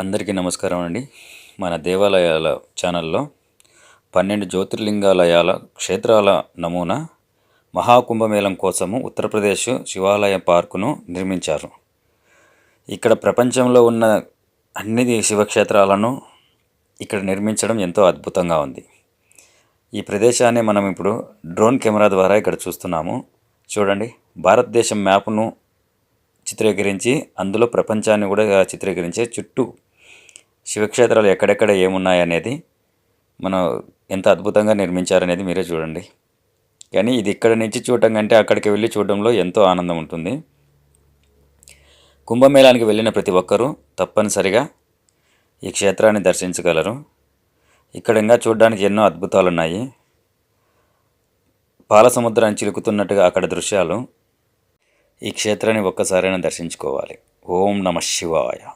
అందరికీ నమస్కారం అండి. మన దేవాలయాల ఛానల్లో పన్నెండు జ్యోతిర్లింగాలయాల క్షేత్రాల నమూనా మహాకుంభమేళం కోసము ఉత్తరప్రదేశ్ శివాలయ పార్కును నిర్మించారు. ఇక్కడ ప్రపంచంలో ఉన్న అన్ని శివక్షేత్రాలను ఇక్కడ నిర్మించడం ఎంతో అద్భుతంగా ఉంది. ఈ ప్రదేశాన్ని మనం ఇప్పుడు డ్రోన్ కెమెరా ద్వారా ఇక్కడ చూస్తున్నాము. చూడండి భారతదేశం మ్యాప్ను చిత్రీకరించి అందులో ప్రపంచాన్ని కూడా చిత్రీకరించే చుట్టూ శివక్షేత్రాలు ఎక్కడెక్కడ ఏమున్నాయనేది మనం ఎంత అద్భుతంగా నిర్మించారనేది మీరే చూడండి. కానీ ఇది ఇక్కడ నుంచి చూడటం కంటే అక్కడికి వెళ్ళి చూడడంలో ఎంతో ఆనందం ఉంటుంది. కుంభమేళానికి వెళ్ళిన ప్రతి ఒక్కరూ తప్పనిసరిగా ఈ క్షేత్రాన్ని దర్శించగలరు. ఇక్కడ ఇంకా చూడడానికి ఎన్నో అద్భుతాలు ఉన్నాయి పాల సముద్రాన్ని చిలుకుతున్నట్టుగా అక్కడ దృశ్యాలు ఈ క్షేత్రాన్ని ఒక్కసారైనా దర్శించుకోవాలి. ఓం నమ శివాయ.